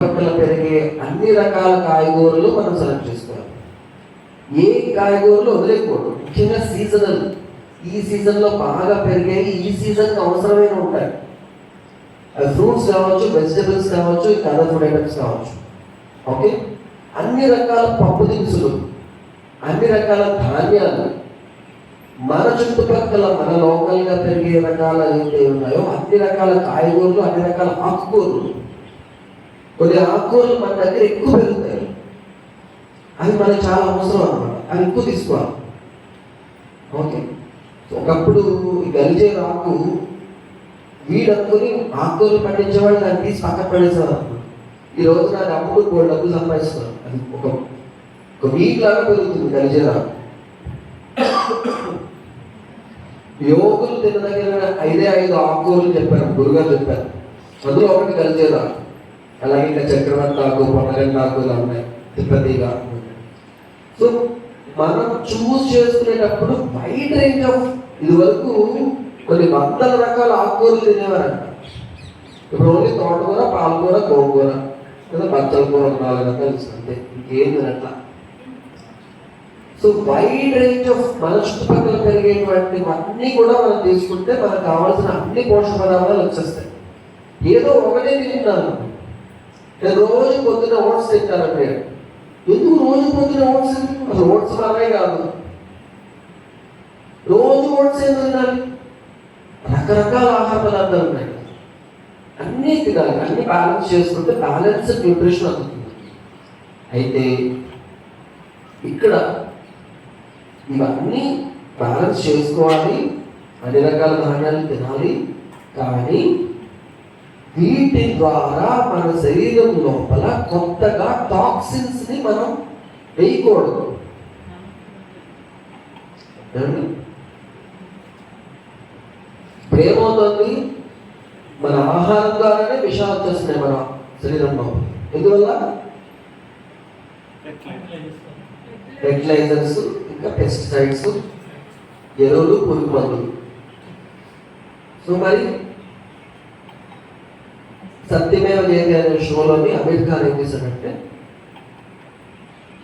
పక్కన పెరిగే అన్ని రకాల కాయగూరలు మనం సెలెక్ట్ చేసుకోవాలి. ఏ కాయగూరలు వదిలేకూడదు ముఖ్యంగా సీజనల్ ఈ సీజన్లో బాగా పెరిగేవి ఈ సీజన్కి అవసరమైన ఉంటాయి. అవి ఫ్రూట్స్ కావచ్చు వెజిటబుల్స్ కావచ్చు ఇంకా అదర్ ఫుడ్ ఐటమ్స్ కావచ్చు. ఓకే? అన్ని రకాల పప్పు దినుసులు అన్ని రకాల ధాన్యాలు మన చుట్టుపక్కల మన లోకల్గా పెరిగే రకాల ఏవైతే ఉన్నాయో అన్ని రకాల కాయగూరలు అన్ని రకాల ఆకుకూరలు కొన్ని ఆకుకూరలు మన దగ్గర ఎక్కువ పెరుగుతాయి. అది మనకి చాలా అవసరం అనమాట అవి ఎక్కువ తీసుకోవాలి. ఓకే. ఒకప్పుడు ఈ గలిజే ఆకు వీడు అనుకుని ఆకుకూరలు పండించేవాళ్ళు దాన్ని తీసి పక్కన పడేసేవారు ఈ రోజు నాకు అమ్ముకుని మూడు డబ్బులు సంపాదిస్తున్నారు. అది ఒక ఒక వీక్ లాగా పెరుగుతుంది గలిజే ఆకు యోగులు తినదగిన ఐదే ఐదు ఆకుకూరలు చెప్పారు గురుగారు చెప్పారు. అందులో ఒకటి గలిజే ఆకు అలాగే ఇంకా చక్రవర్తి ఆకు పొన్నగంట ఆకు ఇలా ఉన్నాయి తిప్పతిగా సో మనం చూస్ చేసుకునేటప్పుడు వైడ్ రేంజ్ ఆఫ్ ఇది వరకు కొన్ని వందల రకాల ఆకుకూరలు తినేవారంట. ఇప్పుడు ఓన్లీ తోటకూర పాలకూర గోంగూర లేదా బచ్చల కూర ఒక నాలుగు రకాలు అట్లా అంతే ఇంకేం తినట్లా. సో వైడ్ రేంజ్ ఆఫ్ మన చుట్టుపక్కల పెరిగేటువంటి అన్నీ కూడా మనం తీసుకుంటే మనకు కావాల్సిన అన్ని పోషక పదార్థాలు వచ్చేస్తాయి. ఏదో ఒకటే తింటున్నాను. నేను రోజు పొద్దున ఓట్స్ తింటానండి ఎందుకు రోజు పొద్దున ఓట్స్ అసలు ఓట్స్ బాగా కాదు. రోజు ఓట్స్ ఏం తినాలి? రకరకాల ఆహార పదార్థాలు ఉన్నాయి. అన్నీ తినాలి. అన్ని బ్యాలెన్స్ చేసుకుంటే బ్యాలెన్స్ న్యూట్రిషన్ అందుతుంది. అయితే ఇక్కడ ఇవన్నీ బ్యాలెన్స్ చేసుకోవాలి. అన్ని రకాల ధాన్యాలు తినాలి. కానీ వీటి ద్వారా మన శరీరం లోపల కొత్తగా టాక్సిన్స్ని మనం వేయకూడదు. ఏమండి? మన ఆహారం ద్వారానే విషాలు వచ్చేస్తున్నాయి మన శరీరంలో. ఎందువల్ల? ఫెర్టిలైజర్స్ ఇంకా పెస్టిసైడ్స్ ఎరువులు పురుగు మందులు సో మరి సత్యమేవ జయంతి అనే షోలోని అంబేద్కర్ ఏం చేశాడంటే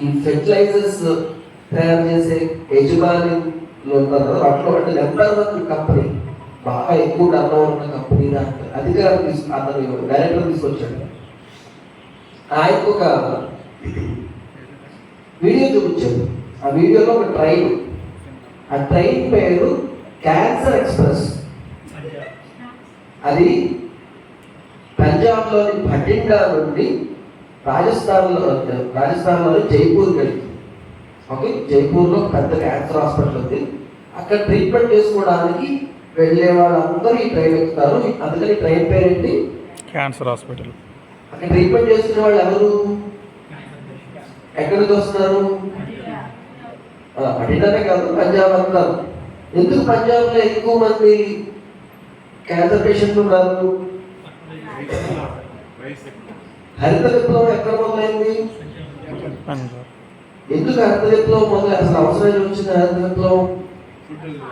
ఈ ఫెర్టిలైజర్స్ తయారు చేసే యజమాని ఉన్నారు అట్లా అంటే నెంబర్ వన్ కంపెనీ బాగా ఎక్కువ టర్న్ ఉన్న కంపెనీ దాంట్లో అధికారం తీసుకు అతను డైరెక్టర్ తీసుకొచ్చాడు. ఆయనకు ఒక వీడియో చూపించాడు. ఆ వీడియోలో ఒక ట్రైన్ ఆ ట్రైన్ పేరు క్యాన్సర్ ఎక్స్ప్రెస్. అది పంజాబ్లోని భటిండా నుండి రాజస్థాన్లో రాజస్థాన్లోని జైపూర్ వెళ్తుంది ఓకే జైపూర్లో పెద్ద క్యాన్సర్ హాస్పిటల్ ఉంది. అక్కడ ట్రీట్మెంట్ చేసుకోవడానికి వెళ్ళే వాళ్ళందరూ ఈ ట్రైన్ ఎక్కుతారు. అందుకని ట్రైన్ పేరేంటి క్యాన్సర్ హాస్పిటల్. అక్కడ ట్రీట్మెంట్ చేసుకునే వాళ్ళు ఎవరు? ఎక్కడి నుంచి వస్తున్నారు? భటిండానే కాదు పంజాబ్ అంతా. ఎందుకు పంజాబ్లో ఎక్కువ మంది క్యాన్సర్ పేషెంట్లు ఉన్నారు? హరిత విప్లవం ఎక్కడ మొదలైంది? ఎందుకు హరిత విప్లవం మొదలై అసలు అవసరం వచ్చింది హరిత విప్లవం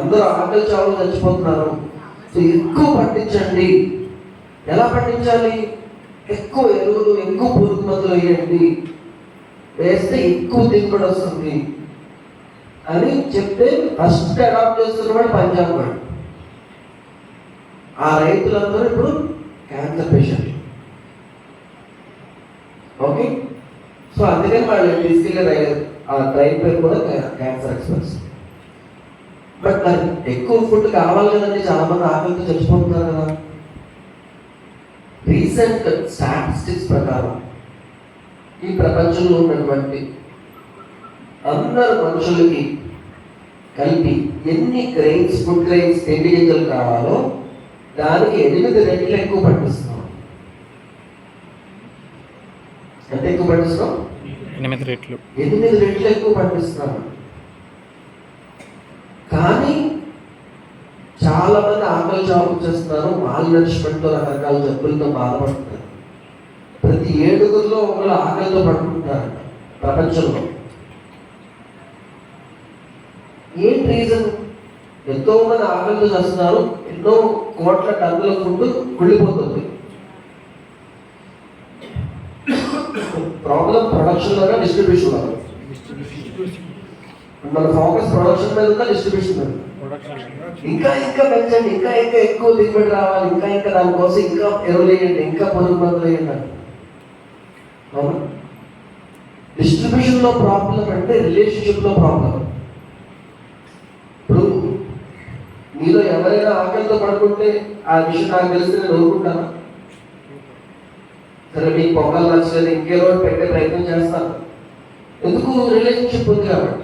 అందరూ ఆకలి చావులు చచ్చిపోతున్నారు. సో ఎక్కువ పండించండి ఎలా పండించాలి ఎక్కువ ఎరువులు ఎక్కువ పురుగు మందులు వేయండి. వేస్తే ఎక్కువ దిగుబడి వస్తుంది అని చెప్తే ఫస్ట్ అడాప్ట్ చేస్తున్నవాడు పంజాబ్ వాడు. ఆ రైతులందరూ ఇప్పుడు క్యాన్సర్ పేషెంట్ ఓకే? సో అందుకని వాళ్ళు తీసుకెళ్ళే రైలు ఆ ట్రైన్ పేరు కూడా క్యాన్సర్ ఎక్స్ప్రెస్ బట్ మరి ఎక్కువ ఫుడ్ కావాలి కదండి చాలా మంది ఆకలితో చచ్చిపోతున్నారు కదా. రీసెంట్ స్టాటిస్టిక్స్ ప్రకారం ఈ ప్రపంచంలో ఉన్నటువంటి అందరు మనుషులకి కలిపి ఎన్ని గ్రెయిన్స్ ఫుడ్ గ్రెయిన్స్ తిండి గింజలు కావాలో దానికి ఎనిమిది రెట్లు ఎక్కువ పండిస్తున్నాం. ఎంత ఎక్కువ పండిస్తున్నాం ఎనిమిది రెట్లు. ఎనిమిది రెట్లు ఎక్కువ పండిస్తున్నాం కానీ చాలా మంది ఆకలి చావుకు చేస్తున్నారు. మాల్ నరిష్మెంట్తో రకరకాల జబ్బులతో బాధపడుతున్నారు. ప్రతి ఏడుగురిలో ఒకరు ఆకలితో పడుకుంటున్నారంట ప్రపంచంలో. ఏం రీజన్ ఎంతో మంది ఆకలితో చేస్తున్నారు. ఎన్నో కోట్ల టన్నుల ఫుడ్ కుళ్ళిపోతుంది ప్రాబ్లం డిస్ట్రిబ్యూషన్ మన ఫోకస్ ప్రొడక్షన్ మీద ఉందా డిస్ట్రిబ్యూషన్ మీద? ఇంకా ఇంకా పెంచండి ఇంకా ఇంకా ఎక్కువ దిగుబడి రావాలి ఇంకా ఇంకా దానికోసం ఇంకా ఎరువులు ఇంకా పొరుగు మందులు వేయండి అవునా? డిస్ట్రిబ్యూషన్లో ప్రాబ్లం అంటే రిలేషన్షిప్లో ప్రాబ్లం ఇప్పుడు మీలో ఎవరైనా ఆకలితో పడుకుంటే ఆ విషయం నాకు తెలిస్తే నేను ఊరుకుంటానా? సరే మీకు పొంగల్ నచ్చలేదు ఇంకే రోజు పెట్టే ప్రయత్నం చేస్తాను. ఎందుకు రిలేషన్షిప్ ఉంది కాబట్టి?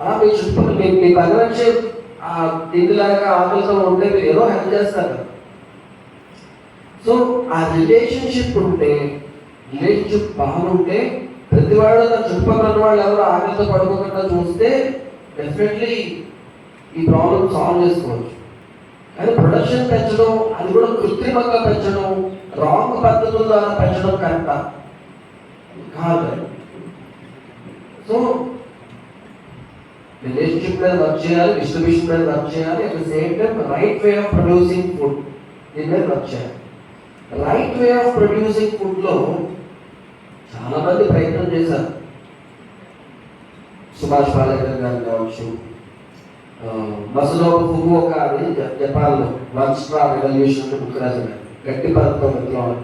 అలా మీ చుట్టూ మీ మీ పని ఆ తిండిలాగా ఆకలితో ఉంటే మీరు ఏదో హెల్ప్ చేస్తారు. సో ఆ రిలేషన్షిప్ ఉంటే రిలేషన్షిప్ బాగుంటే ప్రతి వాళ్ళు తన చుట్టుపక్కల ఉన్న వాళ్ళు ఎవరు ఆకలితో పడుకోకుండా చూస్తే డెఫినెట్లీ ఈ ప్రాబ్లం సాల్వ్ చేసుకోవచ్చు. కానీ ప్రొడక్షన్ పెంచడం అది కూడా కృత్రిమంగా పెంచడం రాంగ్ పద్ధతుల ద్వారా పెంచడం కరెక్టా? కాదు. సో రిలేషన్షిప్ మీద వర్క్ చేయాలి డిస్ట్రిబ్యూషన్ మీద వర్క్ చేయాలి at the same time right way of producing food దీని మీద వర్క్ చేయాలి. రైట్ వే ఆఫ్ ప్రొడ్యూసింగ్ ఫుడ్లో చాలామంది ప్రయత్నం చేశారు. సుభాష్ పాలేకర్ గారు కావచ్చు బస్సులో ఫుగు ఒక జపాన్లో వన్ స్ట్రా రెవల్యూషన్ బుక్ రాసిన గట్టి పదంతో విప్లవం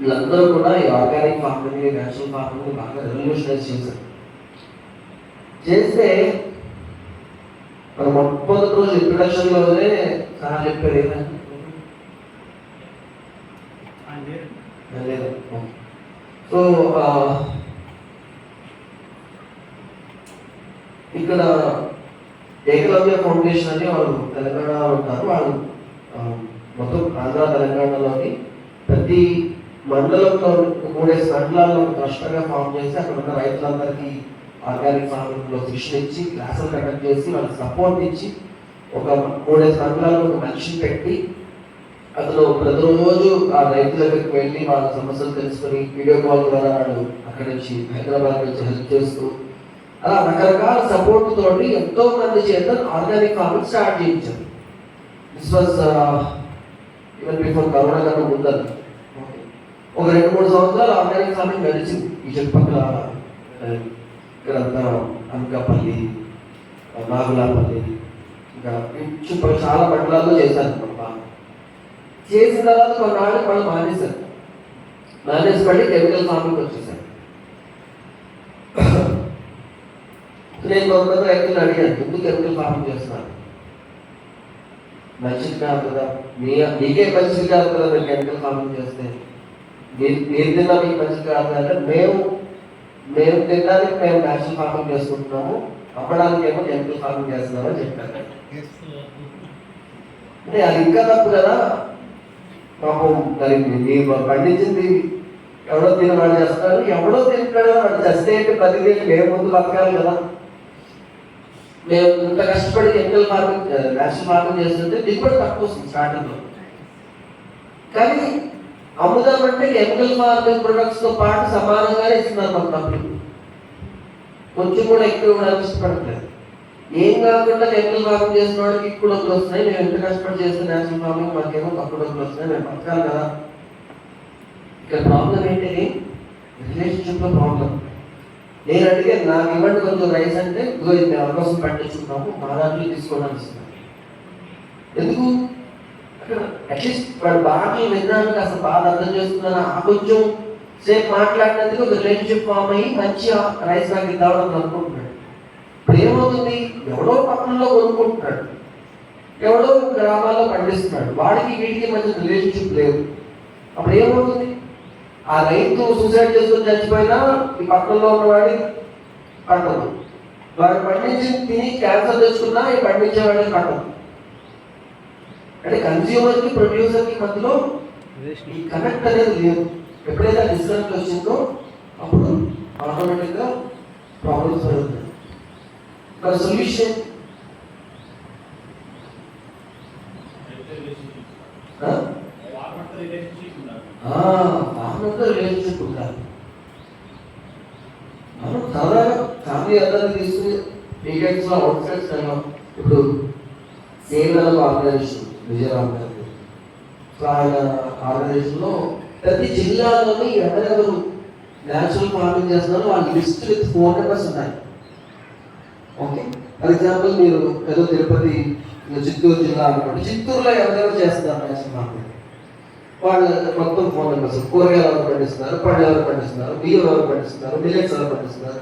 వీళ్ళందరూ కూడా ఈ ఆర్గానిక్ ఫార్మింగ్ నేచురల్ ఫార్మింగ్ బాగా రెవల్యూషనైజ్ చేశారు. చేస్తే మన మొట్టమొదటి రోజు ఇంట్రొడక్షన్లోనే సార్ చెప్పారు లేదు. సో ఇక్కడ ఏకలవ్య ఫౌండేషన్ అని వాళ్ళు తెలంగాణలో ఉంటారు. వాళ్ళు మొత్తం ఆంధ్ర తెలంగాణలోని ప్రతి మండలంలో మూడే సంఘాలను కష్టంగా ఫామ్ చేసి అక్కడ ఉన్న రైతులందరికీ ఆర్గానిక్ ఫార్మింగ్లో శిక్షణ ఇచ్చి క్లాసులు కండక్ట్ చేసి వాళ్ళకి సపోర్ట్ ఇచ్చి ఒక మూడేసి సంఘాలను ఒక మనిషిని పెట్టి అతను ప్రతిరోజు ఆ రైతుల దగ్గరికి వెళ్ళి వాళ్ళ సమస్యలు తెలుసుకొని వీడియో కాల్ ద్వారా వాళ్ళు అక్కడి నుంచి హైదరాబాద్ నుంచి హెల్ప్ చేస్తూ అలా రకరకాల సపోర్ట్ తోటి ఎంతో మంది చేత ఆర్గానిక్ ఫార్మింగ్ స్టార్ట్ చేయించారు. This was even before corona కన్నా ముందర. ఒక రెండు మూడు సంవత్సరాలు ఆర్గానిక్ ఫార్మింగ్ నడిచింది. ఈ చుట్టుపక్కల ఆ, అనకాపల్లి నాగులాపల్లి ఇంకా చుట్టుపక్కల చాలా మండలాల్లో చేశారు మన చేసిన తర్వాత కొన్నాళ్ళు వాళ్ళు మానేశారు. మానేసి మళ్ళీ కెమికల్ ఫార్మింగ్ వచ్చేసారు నేను కొంతమంది రైతులు అడిగాను ఎందుకు కెమికల్ ఫార్మింగ్ చేస్తున్నారు? మంచిది కాదు కదా. మీ మీకే మంచిది కాదు కదా కెమికల్ ఫార్మింగ్ చేస్తే. ఏది తిన్నా మీకు మంచి కాదు అంటే మేము మేము తినడానికి మేము నేచురల్ ఫార్మింగ్ చేసుకుంటున్నాము అమ్మడానికి ఏమో కెమికల్ ఫార్మింగ్ చేస్తున్నామని చెప్పారు. అంటే అది ఇంకా తప్పు కదా. పాపం కలిగింది మీరు పండించింది ఎవడో తిని వాడు చేస్తారు ఎవడో తింటాడు చేస్తే వాడు చస్తే ఏంటి? బతికేది మేము ముందు బతకాలి కదా. మేము ఇంత కష్టపడి కెమికల్ ఫార్మింగ్ నేషనల్ ఫార్మింగ్ చేస్తుంటే దిగుబడి తక్కువ వస్తుంది స్టార్టింగ్లో. కానీ కానీ అమ్ముదామంటే కెమికల్ ఫార్మింగ్ ప్రొడక్ట్స్తో పాటు సమానంగానే ఇస్తున్నారు మన డబ్బులు కొంచెం కూడా ఎక్కువ ఇవ్వడానికి ఇష్టపడట్లేదు ఏం కాకుండా కెమికల్ ఫార్మింగ్ చేసిన వాడికి ఎక్కువ డబ్బులు వస్తున్నాయి. మేము ఎంత కష్టపడి చేస్తే నేచురల్ ఫార్మింగ్ మాకేమో తక్కువ డబ్బులు వస్తున్నాయి. మేము బతకాలి కదా. ఇక్కడ ప్రాబ్లం ఏంటి రిలేషన్షిప్లో ప్రాబ్లం నేను అడిగే నాకు ఇవ్వండి కొంచెం రైస్ అంటే ఇదిగో ఇది మేము అవకాశం పట్టించుకున్నాము మా దాంట్లో తీసుకోవడానికి ఎందుకు? అట్లీస్ట్ వాడు బాగా విన్నాను అసలు బాగా అర్థం చేసుకున్నాను ఆ కొంచెం సేపు మాట్లాడినందుకు ఒక రిలేషన్షిప్ ఫామ్ అయ్యి మంచి రైస్ నాకు ఇద్దామని అనుకుంటున్నాడు ఇప్పుడు ఏమవుతుంది? ఎవడో పక్కనలో కొనుక్కుంటున్నాడు. ఎవడో గ్రామాల్లో పండిస్తున్నాడు. వాడికి వీడికి మంచి రిలేషన్షిప్ లేదు. అప్పుడు ఏమవుతుంది? ఆ రైతు సూసైడ్ చేసుకొని చచ్చిపోయినా ఈ పక్కనలో ఉన్నవాడి పంటదు వాడు పండించి తిని క్యాన్సర్ తెచ్చుకున్నా ఈ పండించేవాడిని పంటదు అంటే కన్స్యూమర్కి ప్రొడ్యూసర్కి మధ్యలో ఈ కనెక్ట్ అనేది లేదు. ఎప్పుడైతే డిస్కనెక్ట్ వచ్చిందో అప్పుడు ఆటోమేటిక్గా ప్రాబ్లమ్స్ జరుగుతాయి ఒక సొల్యూషన్ ఫార్మర్తో రిలేషన్షిప్ ఉండాలి. మనం సరదాగా ఫ్యామిలీ అందరిని తీసుకుని వీకెండ్స్లో అవుట్ సైడ్స్ వెళ్ళాం ఇప్పుడు సేవల ఆర్గనైజేషన్ విజయరామ్ గారు సో ఆయన ఆర్గనైజేషన్లో ప్రతి జిల్లాలోని ఎవరెవరు న్యాచురల్ ఫార్మింగ్ చేస్తున్నారో వాళ్ళ లిస్ట్ విత్ ఫోన్ నెంబర్స్ ఉన్నాయి. ఓకే? ఫర్ ఎగ్జాంపుల్ మీరు ఏదో తిరుపతి చిత్తూరు జిల్లా అనుకోండి చిత్తూరులో ఎవరెవరు చేస్తున్నారు న్యాచురల్ ఫార్మింగ్? వాళ్ళ మొత్తం ఫోన్ నెంబర్స్ కూరగాయలు ఎవరు పండిస్తున్నారు పళ్ళు ఎవరు పండిస్తున్నారు బియ్యం ఎవరు పండిస్తున్నారు మిల్లెట్స్ ఎవరు పండిస్తున్నారు?